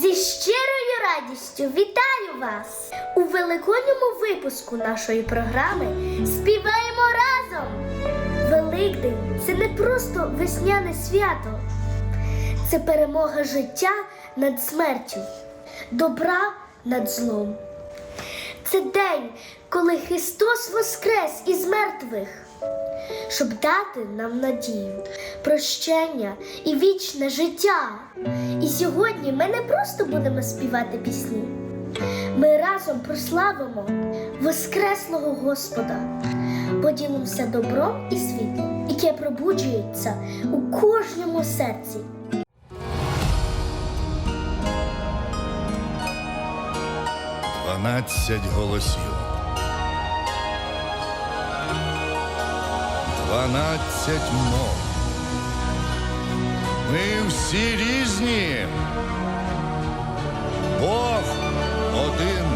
Зі щирою радістю вітаю вас! У великодньому випуску нашої програми співаємо разом! Великдень це не просто весняне свято, це перемога життя над смертю, добра над злом. Це день, коли Христос воскрес із мертвих, щоб дати нам надію, прощення і вічне життя. І сьогодні ми не просто будемо співати пісні. Ми разом прославимо Воскреслого Господа, поділимося добром і світлом, яке пробуджується у кожному серці. Дванадцять голосів. Дванадцять мов. Ми всі різні. Бог один.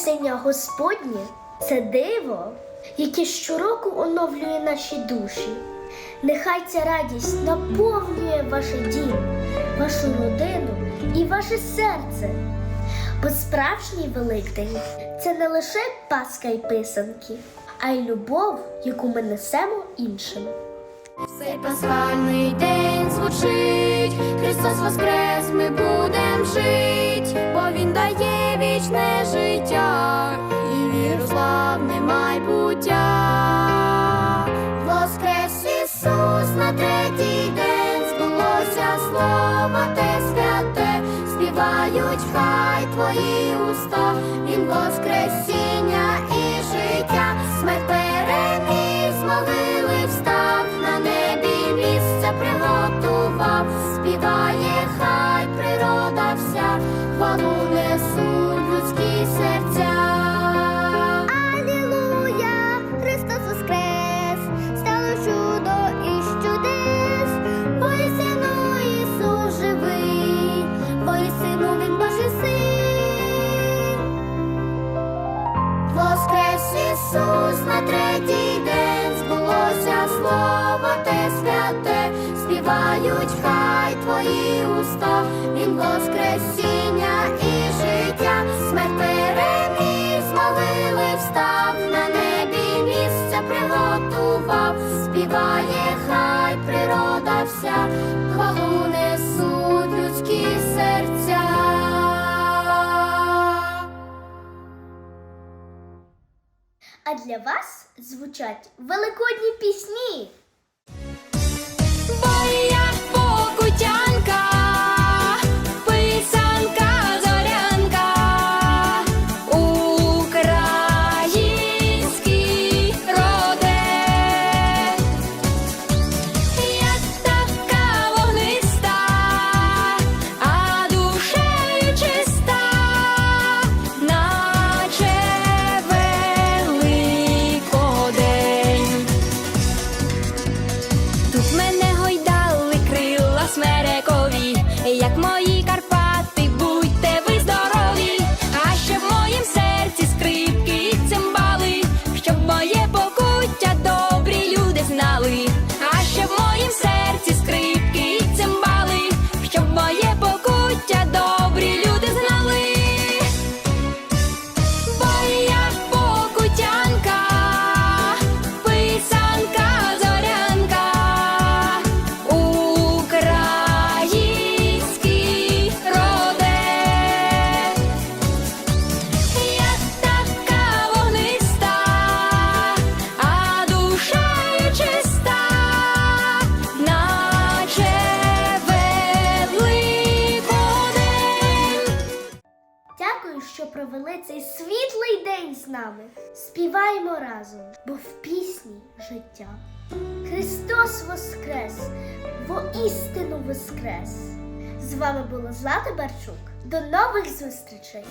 Воскресення Господнє це диво, яке щороку оновлює наші душі. Нехай ця радість наповнює ваш дім, вашу родину і ваше серце. Бо справжній Великдень це не лише паска й писанки, а й любов, яку ми несемо іншим. Цей пасхальний день звучить, Христос воскрес, ми будем жить, бо Він дає вічне життя і віру славне майбуття. Воскрес Ісус на третій день, збулося слово те святе, співають хай твої слово те святе, співають хай твої уста, Він воскресіння і життя, смерть переміг, з могили встав, на небі місце приготував, співає хай природа вся, хвалу несуть людські серця. А для вас звучать великодні пісні. Цей світлий день з нами. Співаємо разом, бо в пісні життя. Христос Воскрес! Воістину Воскрес! З вами була Злата Барчук. До нових зустрічей!